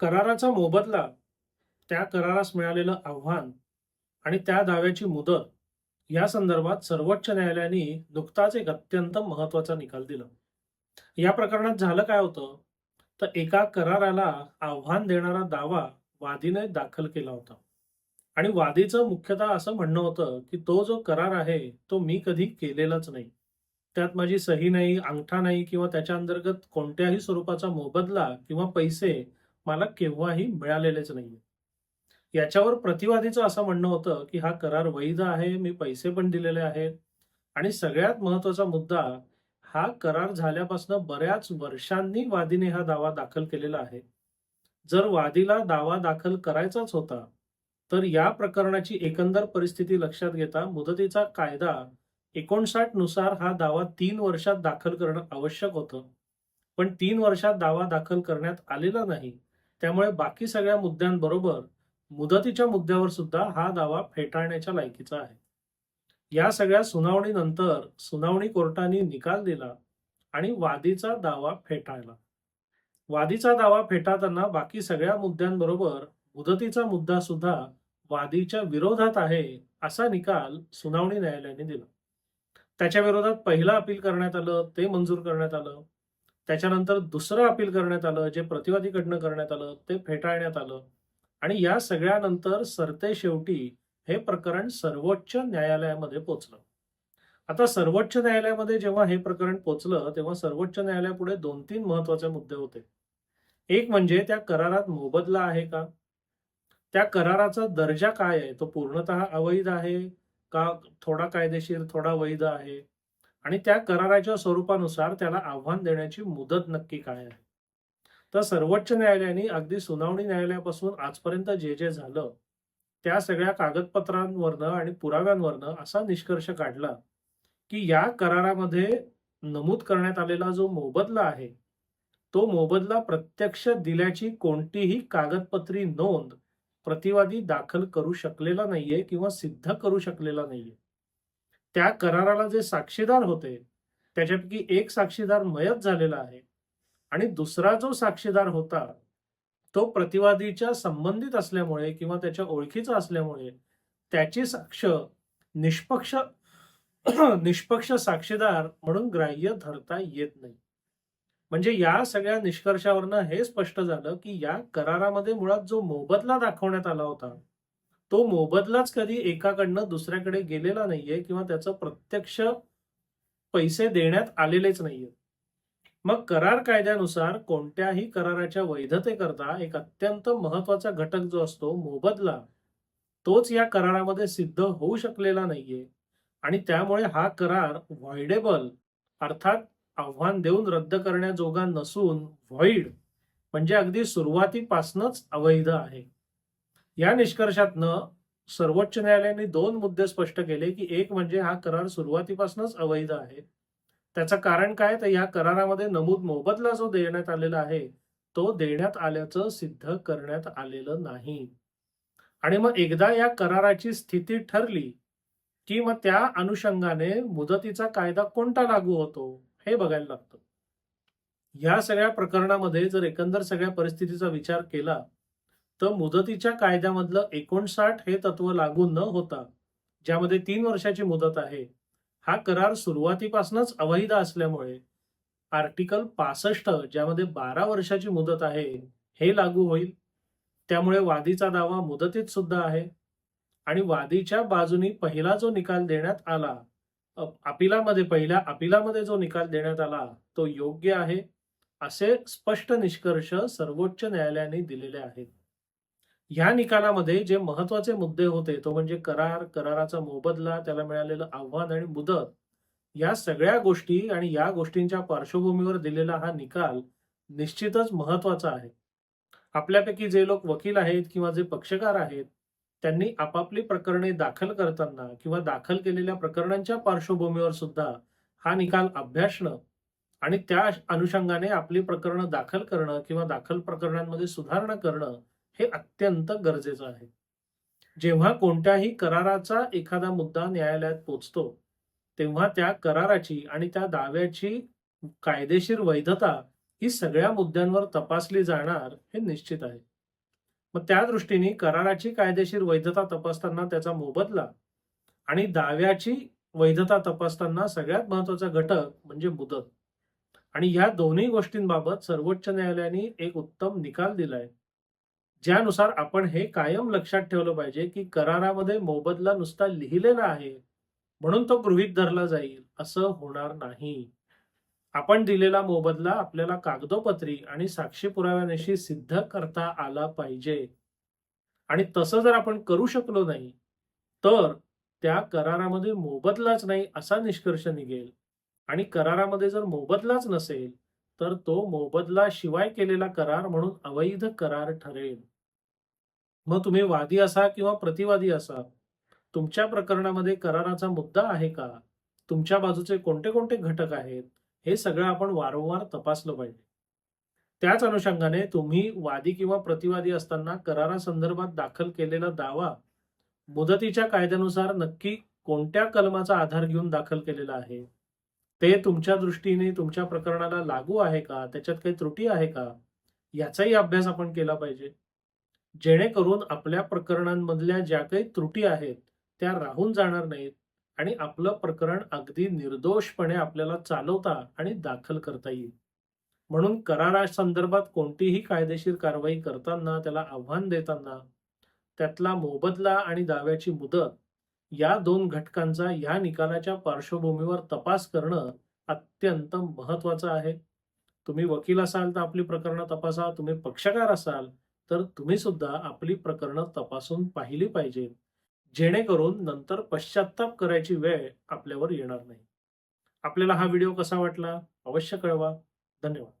कराराचा मोबदला, त्या करारास मिळालेलं आव्हान आणि त्या दाव्याची मुदत या संदर्भात सर्वोच्च न्यायालयाने नुकताच एक अत्यंत महत्त्वाचा निकाल दिला. या प्रकरणात झालं काय होतं, तर एका कराराला आव्हान देणारा दावा वादीने दाखल केला होता आणि वादीचं मुख्यतः असं म्हणणं होतं, की तो जो करार आहे, तो मी कधी केलेलाच नाही. त्यात माझी सही नाही, अंगठा नाही किंवा त्याच्या अंतर्गत कोणत्याही स्वरूपाचा मोबदला किंवा पैसे मला केव्हाही मिळालेलेच नाहीये. याच्यावर प्रतिवादीचं असं म्हणणं होतं, की हा करार वैध आहे, मी पैसे पण दिलेले आहेत आणि सगळ्यात महत्त्वाचा मुद्दा, हा करार झाल्यापासून बऱ्याच वर्षांनी वादीने हा दावा दाखल केलेला आहे. जर वादीला दावा दाखल करायचाच होता, तर या प्रकरणाची एकंदर परिस्थिती लक्षात घेता मुदतीचा कायदा 59 नुसार हा दावा तीन वर्षात दाखल करणं आवश्यक होतं. पण तीन वर्षात दावा दाखल करण्यात आलेला नाही. त्यामुळे बाकी सगळ्या मुद्द्यांबरोबर मुदतीच्या मुद्द्यावर सुद्धा हा दावा फेटाळण्याच्या लायकीचा आहे. या सगळ्या सुनावणीनंतर सुनावणी कोर्टाने निकाल दिला आणि वादीचा दावा फेटाळला. वादीचा दावा फेटाळताना बाकी सगळ्या मुद्द्यांबरोबर मुदतीचा मुद्दा सुद्धा वादीच्या विरोधात आहे, असा निकाल सुनावणी न्यायालयाने दिला. त्याच्या विरोधात पहिलं अपील करण्यात आलं, ते मंजूर करण्यात आलं. त्याच्यानंतर दुसरं अपील करण्यात आलं, जे प्रतिवादीकडनं करण्यात आलं, ते फेटाळण्यात आलं आणि या सगळ्यानंतर सरतेशेवटी हे प्रकरण सर्वोच्च न्यायालयामध्ये पोचलं आता सर्वोच्च न्यायालयामध्ये जेव्हा हे प्रकरण पोचलं तेव्हा सर्वोच्च न्यायालयापुढे 2-3 महत्त्वाचे मुद्दे होते. एक म्हणजे त्या करारात मोबदला आहे का? त्या कराराचा दर्जा काय आहे? तो पूर्णतः अवैध आहे का थोडा कायदेशीर, थोडा वैध आहे? आणि त्या कराराच्या स्वरूपानुसार त्याला आव्हान देण्याची मुदत नक्की काय आहे? तर सर्वोच्च न्यायालयाने अगदी सुनावणी न्यायालयापासून आजपर्यंत जे जे झालं, त्या सगळ्या कागदपत्रांवरनं आणि पुराव्यांवरनं असा निष्कर्ष काढला, की या करारामध्ये नमूद करण्यात आलेला जो मोबदला आहे, तो मोबदला प्रत्यक्ष दिल्याची कोणतीही कागदपत्री नोंद प्रतिवादी दाखल करू शकलेला नाहीये किंवा सिद्ध करू शकलेला नाहीये. त्या कराराला जे साक्षीदार होते, त्याच्यापैकी एक साक्षीदार मयत झालेला आहे आणि दुसरा जो साक्षीदार होता, तो प्रतिवादीच्या संबंधित असल्यामुळे किंवा त्याच्या ओळखीचा असल्यामुळे त्याची साक्ष निष्पक्ष निष्पक्ष साक्षीदार म्हणून ग्राह्य धरता येत नाही. म्हणजे या सगळ्या निष्कर्षावरनं हे स्पष्ट झालं, की या करारामध्ये मुळात जो मोबदला दाखवण्यात आला होता, तो मोबदलाच कधी एकाकडनं दुसऱ्याकडे गेलेला नाहीये किंवा त्याचं प्रत्यक्ष पैसे देण्यात आलेलेच नाहीये मग करार कायद्यानुसार कोणत्याही कराराच्या वैधतेकरता एक अत्यंत महत्त्वाचा घटक जो असतो मोबदला, तोच या करारामध्ये सिद्ध होऊ शकलेला नाहीये आणि त्यामुळे हा करार व्हॉइडेबल अर्थात आव्हान देऊन रद्द करण्याजोगा नसून व्हॉइड म्हणजे अगदी सुरुवातीपासूनच अवैध आहे. या निष्कर्षातनं सर्वोच्च न्यायालयाने दोन मुद्दे स्पष्ट केले, की एक म्हणजे हा करार सुरुवातीपासूनच अवैध आहे. त्याचं कारण काय? तर या करारामध्ये नमूद मोबदला जो देण्यात आलेला आहे, तो देण्यात आल्याचं सिद्ध करण्यात आलेलं नाही. आणि मग एकदा या कराराची स्थिती ठरली, की मग त्या अनुषंगाने मुदतीचा कायदा कोणता लागू होतो, हे बघायला लागतं. या सगळ्या प्रकरणामध्ये जर एकंदर सगळ्या परिस्थितीचा विचार केला, तर मुदतीच्या कायद्यामधलं 59 हे तत्व लागू न होता, ज्यामध्ये तीन वर्षाची मुदत आहे, हा करार सुरुवातीपासूनच अवैध असल्यामुळे आर्टिकल 65 ज्यामध्ये 12 वर्षाची मुदत आहे, हे लागू होईल. त्यामुळे वादीचा दावा मुदतीत सुद्धा आहे आणि वादीच्या बाजूनी पहिला जो निकाल देण्यात आला, अपिलामध्ये पहिल्या अपिलामध्ये जो निकाल देण्यात आला, तो योग्य आहे, असे स्पष्ट निष्कर्ष सर्वोच्च न्यायालयाने दिलेले आहेत. ह्या निकालामध्ये जे महत्त्वाचे मुद्दे होते, तो म्हणजे करार, कराराचा मोबदला, त्याला मिळालेलं आव्हान आणि मुदत, या सगळ्या गोष्टी आणि या गोष्टींच्या पार्श्वभूमीवर दिलेला हा निकाल निश्चितच महत्त्वाचा आहे. आपल्यापैकी जे लोक वकील आहेत किंवा जे पक्षकार आहेत, त्यांनी आपापली प्रकरणे दाखल करताना किंवा दाखल केलेल्या प्रकरणांच्या पार्श्वभूमीवर सुद्धा हा निकाल अभ्यासणं आणि त्या अनुषंगाने आपली प्रकरणं दाखल करणं किंवा दाखल प्रकरणांमध्ये सुधारणा करणं, हे अत्यंत गरजेचं आहे. जेव्हा कोणत्याही कराराचा एखादा मुद्दा न्यायालयात पोहोचतो, तेव्हा त्या कराराची आणि त्या दाव्याची कायदेशीर वैधता ही सगळ्या मुद्द्यांवर तपासली जाणार हे निश्चित आहे. मग त्या दृष्टीने कराराची कायदेशीर वैधता तपासताना त्याचा मोबदला आणि दाव्याची वैधता तपासताना सगळ्यात महत्त्वाचा घटक म्हणजे मुदत. आणि या दोन्ही गोष्टींबाबत सर्वोच्च न्यायालयाने एक उत्तम निकाल दिलाय. ज्यानुसार आपण हे कायम लक्षात ठेवलं पाहिजे की करारामध्ये मोबदला नुसता लिहिलेला आहे म्हणून तो गृहीत धरला जाईल असं होणार नाही. आपण दिलेला मोबदला आपल्याला कागदोपत्री आणि साक्षी पुराव्यानिशी सिद्ध करता आला पाहिजे. आणि तसं जर आपण करू शकलो नाही तर त्या करारामध्ये मोबदलाच नाही असा निष्कर्ष निघेल. आणि करारामध्ये जर मोबदलाच नसेल तर तो मोबदला शिवाय केलेला करार म्हणून अवैध करार ठरेल. मग तुम्ही वादी असा किंवा प्रतिवादी असा? तुमच्या प्रकरणामध्ये कराराचा मुद्दा आहे का? तुमच्या बाजूचे कोणते कोणते घटक आहेत? हे सगळं आपण वारंवार तपासलं पाहिजे. त्याच अनुषंगाने तुम्ही वादी किंवा प्रतिवादी असताना करारासंदर्भात दाखल केलेला दावा मुदतीच्या कायद्यानुसार नक्की कोणत्या कलमाचा आधार घेऊन दाखल केलेला आहे? ते तुमच्या दृष्टीने तुमच्या प्रकरणाला लागू आहे का? त्याच्यात काही त्रुटी आहे का? याचाही अभ्यास आपण केला पाहिजे. जेणेकरून आपल्या प्रकरणांमधल्या ज्या काही त्रुटी आहेत त्या राहून जाणार नाहीत आणि आपलं प्रकरण अगदी निर्दोषपणे आपल्याला चालवता आणि दाखल करता येईल. म्हणून करारासंदर्भात कोणतीही कायदेशीर कारवाई करताना त्याला आव्हान देताना त्यातला मोबदला आणि दाव्याची मुदत या दोन घटकांचा या निकालाच्या पार्श्वभूमीवर तपास करणं अत्यंत महत्वाचं आहे. तुम्ही वकील असाल तर आपली प्रकरणं तपासा तुम्ही पक्षकार असाल तर तुम्ही सुद्धा आपली प्रकरणं तपासून पाहिली पाहिजेत जेणेकरून नंतर पश्चाताप करायची वेळ आपल्यावर येणार नाही. आपल्याला हा व्हिडिओ कसा वाटला? अवश्य कळवा. धन्यवाद.